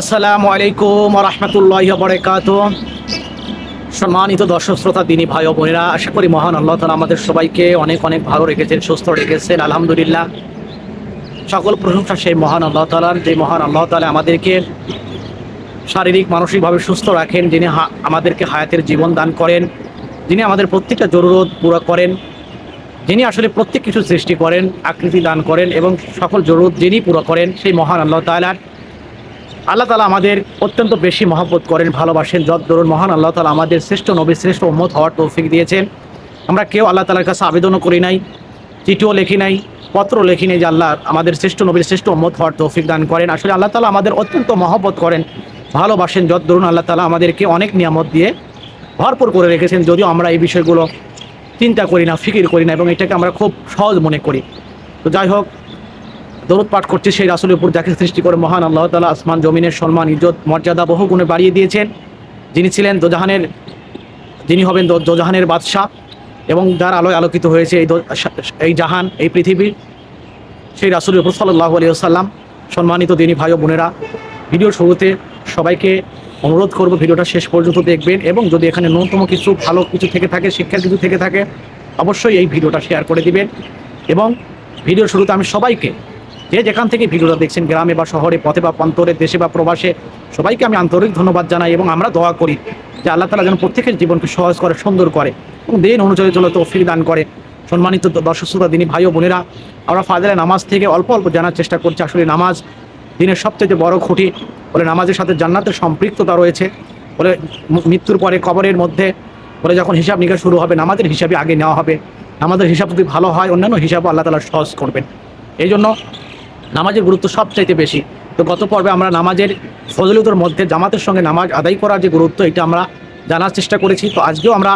আসসালামু আলাইকুম রহমতুল্লাহ বরকাত সম্মানিত দর্শক শ্রোতা, দিনী ভাই ও বোনেরা, আশা করি মহান আল্লাহ তালা আমাদের সবাইকে অনেক অনেক ভালো রেখেছেন, সুস্থ রেখেছেন, আলহামদুলিল্লাহ। সকল প্রশংসা সেই মহান আল্লাহ তালার যে মহান আল্লাহ তালা আমাদেরকে শারীরিক, মানসিকভাবে সুস্থ রাখেন, যিনি আমাদেরকে হায়াতের জীবন দান করেন, যিনি আমাদের প্রত্যেকটা জরুরত পুরো করেন, যিনি আসলে প্রত্যেক কিছু সৃষ্টি করেন, আকৃতি দান করেন এবং সকল জরুরত যিনি পুরো করেন, সেই মহান আল্লাহ তালার আল্লাহ তালা আমাদের অত্যন্ত বেশি মহব্বত করেন, ভালোবাসেন। যত দরুন মহান আল্লাহ তালা আমাদের শ্রেষ্ঠ নবী, শ্রেষ্ঠ উম্মত হওয়ার তৌফিক দিয়েছেন। আমরা কেউ আল্লাহ তালার কাছে আবেদনও করি নাই, চিঠিও লেখি নাই পত্র লেখি নাই যে আল্লাহ আমাদের শ্রেষ্ঠ নবীর শ্রেষ্ঠ উম্মত হওয়ার তৌফিক দান করেন। আসলে আল্লাহ তালা আমাদের অত্যন্ত মহব্বত করেন, ভালোবাসেন। যত দরুন আল্লাহ তালা আমাদেরকে অনেক নিয়ামত দিয়ে ভরপুর করে রেখেছেন, যদিও আমরা এই বিষয়গুলো চিন্তা করি না, ফিকির করি না এবং এটাকে আমরা খুব সহজ মনে করি। তো যাই হোক দরুদ পাঠ করছে সেই রাসুলের উপর যাকে সৃষ্টি করে মহান আল্লাহ তালা আসমান, জমিনের সম্মান, ইজ্জত, মর্যাদা বহু গুণে বাড়িয়ে দিয়েছেন। যিনি ছিলেন দোজাহানের, যিনি হবেন দোজাহানের বাদশাহ এবং যার আলোয় আলোকিত হয়েছে এই এই জাহান, এই পৃথিবীর সেই রাসুলের উপর সাল্লাহ আলী আসাল্লাম সম্মানিত দিনী ভাই ও বোনেরা, ভিডিওর শুরুতে সবাইকে অনুরোধ করব ভিডিওটা শেষ পর্যন্ত দেখবেন এবং যদি এখানে ন্যূনতম কিছু ভালো কিছু থেকে থাকে, শিক্ষার কিছু থেকে থাকে, অবশ্যই এই ভিডিওটা শেয়ার করে দিবেন। এবং ভিডিওর শুরুতে আমি সবাইকে যে যেখান থেকে ভিডিওটা দেখছেন, গ্রামে বা শহরে, পথে বা প্রান্তরে, দেশে বা প্রবাসে, সবাইকে আমি আন্তরিক ধন্যবাদ জানাই এবং আমরা দোয়া করি যে আল্লাহ তালা যেন প্রত্যেকের জীবনকে সহজ করে, সুন্দর করে এবং দিন অনুযায়ী চলে তৌফিক দান করে। সম্মানিত দর্শক শ্রোতা দিনী ভাই ও বোনেরা, আমরা ফাজলে নামাজ থেকে অল্প অল্প জানার চেষ্টা করছি। আসলে নামাজ দিনের সবচেয়ে বড় খুঁটি, বলে নামাজের সাথে জান্নাতের সম্পৃক্ততা রয়েছে, বলে মৃত্যুর পরে কবরের মধ্যে, বলে যখন হিসাব নিকাশ শুরু হবে, নামাজের হিসাবে আগে নেওয়া হবে। নামাজের হিসাব যদি ভালো হয়, অন্যান্য হিসাবও আল্লাহ তালা সহজ করবেন। এই জন্য নামাজের গুরুত্ব সবচাইতে বেশি। তো গত পর্বে আমরা নামাজের ফজলুতের মধ্যে জামাতের সঙ্গে নামাজ আদায় করার যে গুরুত্ব, এটা আমরা জানার চেষ্টা করেছি। তো আজকেও আমরা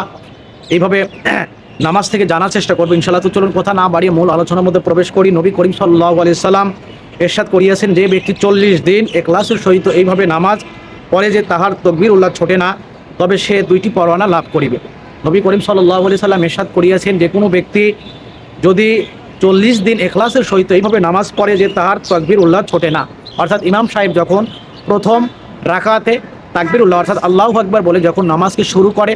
এইভাবে নামাজ থেকে জানার চেষ্টা করব। ইনশাল্লাহ তো চলুন, কথা না বাড়িয়ে মূল আলোচনার মধ্যে প্রবেশ করি। নবী করিম সাল্লাহ আলি সাল্লাম এরশাদ করিয়াছেন, যে ব্যক্তি চল্লিশ দিন এক্লাসের সহিত এইভাবে নামাজ পড়ে যে তাহার তকবির উল্লাহ ছোটে না, তবে সে দুইটি পরোয়ানা লাভ করিবে। নবী করিম সাল্লাহ আলি সাল্লাম এরশাদ করিয়াছেন যে কোনো ব্যক্তি যদি চল্লিশ দিন এখলাসের সহিত এইভাবে নামাজ পড়ে যে তাহার তকবির উল্লাহ ছোটে না। অর্থাৎ ইমাম সাহেব যখন প্রথম রাকাতে তাকবির উল্লাহ, অর্থাৎ আল্লাহ আকবর বলে যখন নামাজকে শুরু করে,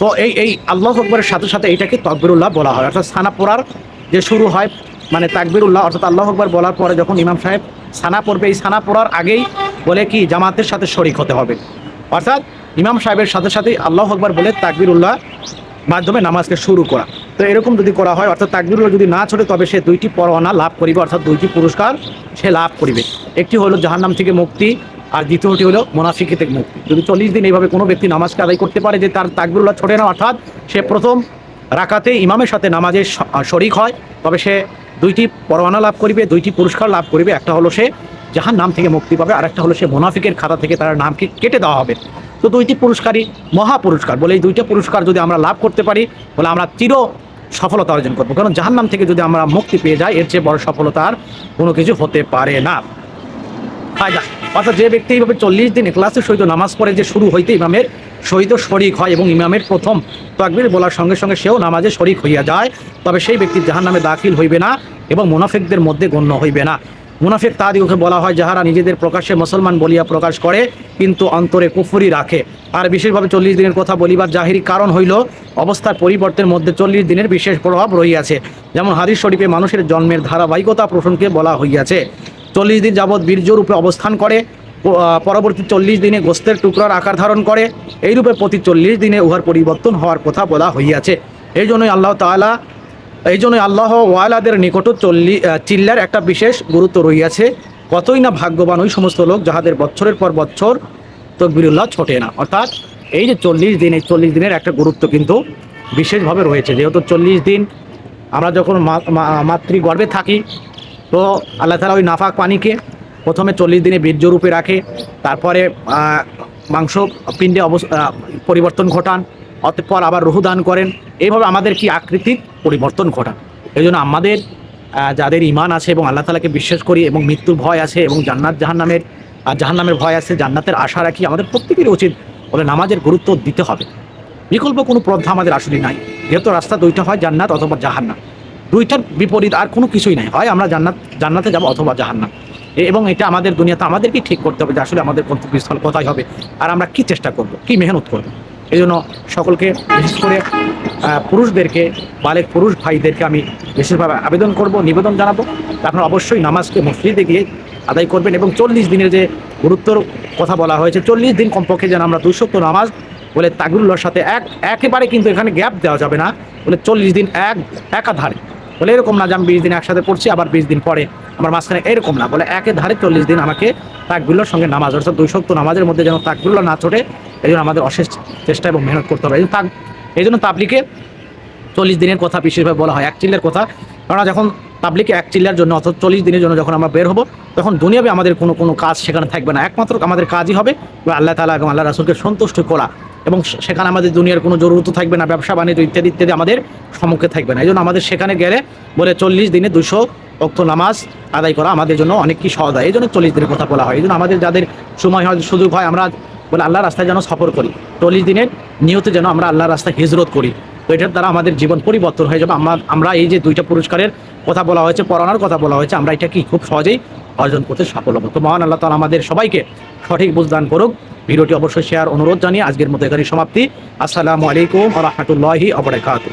তো এই এই আল্লাহ আকবরের সাথে সাথে এইটাকে তকবিরুল্লাহ বলা হয়। অর্থাৎ সানা পড়ার যে শুরু হয় মানে তাকবিরুল্লাহ অর্থাৎ আল্লাহ আকবর বলার পরে যখন ইমাম সাহেব সানা পড়বে, এই সানা পড়ার আগেই বলে কি, জামাতের সাথে শরিক হতে হবে। অর্থাৎ ইমাম সাহেবের সাথে সাথে আল্লাহ আকবর বলে তাকবিরুল্লাহ মাধ্যমে নামাজকে শুরু করা। তো এরকম যদি করা হয়, অর্থাৎ তাকবিরুল্লাহ যদি না ছোটে, তবে সে দুইটি পরোয়ানা লাভ করিবে, অর্থাৎ দুইটি পুরস্কার সে লাভ করিবে। একটি হলো জাহান্নাম থেকে মুক্তি, আর দ্বিতীয়টি হলো মোনাফিকি থেকে মুক্তি। যদি চল্লিশ দিন এইভাবে কোনো ব্যক্তি নামাজকে আদায় করতে পারে যে তার তাকবিরুল্লাহ ছোটে না, অর্থাৎ সে প্রথম রাকাতে ইমামের সাথে নামাজে শরিক হয়, তবে সে দুইটি পরোয়ানা লাভ করিবে, দুইটি পুরস্কার লাভ করিবে। একটা হলো সে জাহান নাম থেকে মুক্তি পাবে, আর একটা হলো সে মোনাফিকের খাতা থেকে তার নামকে কেটে দেওয়া হবে। তো দুইটি পুরস্কারই মহা পুরস্কার। বলে এই দুইটা পুরস্কার যদি আমরা লাভ করতে পারি, বলে আমরা চির সফলতা অর্জন করব। কারণ জাহান্নাম থেকে যদি আমরা মুক্তি পেয়ে যাই, এর চেয়ে বড় সফলতার কোনো কিছু হতে পারে না। অর্থাৎ যে ব্যক্তি এইভাবে চল্লিশ দিন ক্লাসে সহিত নামাজ পড়ে, যে শুরু হইতে ইমামের সহিত শরিক হয় এবং ইমামের প্রথম তাকবির বলার সঙ্গে সঙ্গে সেও নামাজে শরিক হইয়া যায়, তবে সেই ব্যক্তি জাহান নামে দাখিল হইবে না এবং মুনাফিকদের মধ্যে গণ্য হইবে না। মুনাফিক তাদিওকে বলা হয়, যাহারা নিজেদের প্রকাশ্যে মুসলমান বলিয়া প্রকাশ করে, কিন্তু অন্তরে কুফুরি রাখে। আর বিশেষভাবে চল্লিশ দিনের কথা বলিবার জাহিরি কারণ হইল, অবস্থার পরিবর্তনের মধ্যে চল্লিশ দিনের বিশেষ প্রভাব রহিয়াছে। যেমন হাদিস শরীফে মানুষের জন্মের ধারাবাহিকতা প্রসঙ্গে বলা হইয়াছে, চল্লিশ দিন যাবৎ বীর্যরূপে অবস্থান করে পরবর্তী চল্লিশ দিনে গোস্তের টুকরার আকার ধারণ করে, এইরূপে প্রতি চল্লিশ দিনে উহার পরিবর্তন হওয়ার কথা বলা হইয়াছে। এই জন্যই আল্লাহ তাআলা এই জন্যই আল্লাহ ওয়ালাদের নিকটও চল্লি চিল্লার একটা বিশেষ গুরুত্ব রইয়াছে কতই না ভাগ্যবান ওই সমস্ত লোক যাহাদের বছরের পর বছর তকবিরুল্লাহ ছোটে না। অর্থাৎ এই যে চল্লিশ দিন, এই চল্লিশ দিনের একটা গুরুত্ব কিন্তু বিশেষভাবে রয়েছে। যেহেতু চল্লিশ দিন আমরা যখন মাতৃগর্ভে থাকি, তো আল্লাহ তালা ওই নাফাক পানিকে প্রথমে চল্লিশ দিনে বীর্যরূপে রাখে, তারপরে মাংস পিণ্ডে অবস্থা পরিবর্তন ঘটান অতঃপর আবার রুহু দান করেন। এইভাবে আমাদের কি আকৃতির পরিবর্তন ঘটান? এই জন্য আমাদের যাদের ইমান আছে এবং আল্লাহ তালাকে বিশ্বাস করি এবং মৃত্যুর ভয় আছে এবং জান্নাত জাহান্নামের আর জাহান্নামের ভয় আছে, জান্নাতের আশা রাখি আমাদের প্রত্যেকেরই উচিত বলে নামাজের গুরুত্ব দিতে হবে। বিকল্প কোনো পন্থা আমাদের আসলে নাই। যেহেতু রাস্তা দুইটা হয়, জান্নাত অথবা জাহান্নাম। দুইটার বিপরীত আর কোনো কিছুই নাই। হয় আমরা জান্নাত, জান্নাতে যাব অথবা জাহান্নাম। এবং এটা আমাদের দুনিয়াতে আমাদেরকেই ঠিক করতে হবে যে আসলে আমাদের গন্তব্যস্থল কোথায় হবে। আর আমরা কি চেষ্টা করব? কি মেহনত করব? এই জন্য সকলকে, বিশেষ করে পুরুষদেরকে বালেক পুরুষ ভাইদেরকে আমি বিশেষভাবে আবেদন করব, নিবেদন জানাব। আপনারা অবশ্যই নামাজকে মসজিদে গিয়ে আদায় করবেন এবং চল্লিশ দিনের যে গুরুত্বর কথা বলা হয়েছে, চল্লিশ দিন কমপক্ষে যেন আমরা দুশক্ত নামাজ বলে তাগুল্লোর সাথে এক, একেবারে কিন্তু এখানে গ্যাপ দেওয়া যাবে না। বলে চল্লিশ দিন এক, একাধারে। বলে এরকম না যে আমি বিশ দিন একসাথে পড়ছি, আবার বিশ দিন পরে আমার মাঝখানে এরকম না, বলে একে ধারে চল্লিশ দিন আমাকে তাকগুলোর সঙ্গে নামাজ অর্থাৎ দুই শক্ত নামাজের মধ্যে যেন তাকগুলো না ছোটে এই জন্য আমাদের অশেষ চেষ্টা এবং মেহনত করতে হবে। এই তাক এই জন্য তাবলিকে চল্লিশ দিনের কথা বিশেষভাবে বলা হয়, এক চিল্লার কথা। কারণ যখন পাবলিকে এক চিল্লার জন্য অর্থাৎ চল্লিশ দিনের জন্য যখন আমরা বের হব, তখন দুনিয়াবে আমাদের কোনো কোনো কাজ সেখানে থাকবে না। একমাত্র আমাদের কাজই হবে আল্লাহ তালা এবং আল্লাহ রাসুলকে সন্তুষ্ট করা এবং সেখানে আমাদের দুনিয়ার কোনো জরুরত থাকবে না, ব্যবসা বাণিজ্য ইত্যাদি ইত্যাদি আমাদের সম্মুখে থাকবে না। এই জন্য আমাদের সেখানে গেলে বলে চল্লিশ দিনে দুশো অক্ত নামাজ আদায় করা আমাদের জন্য অনেক কি সহজ হয়। এই জন্য চল্লিশ দিনের কথা বলা হয়। এই জন্য আমাদের যাদের সময় হয়, সুযোগ হয়, আমরা বলে আল্লাহ রাস্তায় যেন সফর করি। চল্লিশ দিনের নিয়তে যেন আমরা আল্লাহ রাস্তায় হিজরত করি। তো এটার দ্বারা আমাদের জীবন পরিবর্তন হয়ে যাবে। আমরা আমরা এই যে দুইটা পুরস্কারের কথা বলা হয়েছে, পড়ানোর কথা বলা হয়েছে, আমরা এটা কি খুব সহজেই অর্জন করতে সফল হব। তো মহান আল্লাহ তালা আমাদের সবাইকে সঠিক বুঝদান করুক। ভিডিওটি অবশ্যই শেয়ার, অনুরোধ জানিয়ে আজকের মতো এখানে সমাপ্তি। আসসালামু আলাইকুম রহমতুল্লাহি আবরাকাতু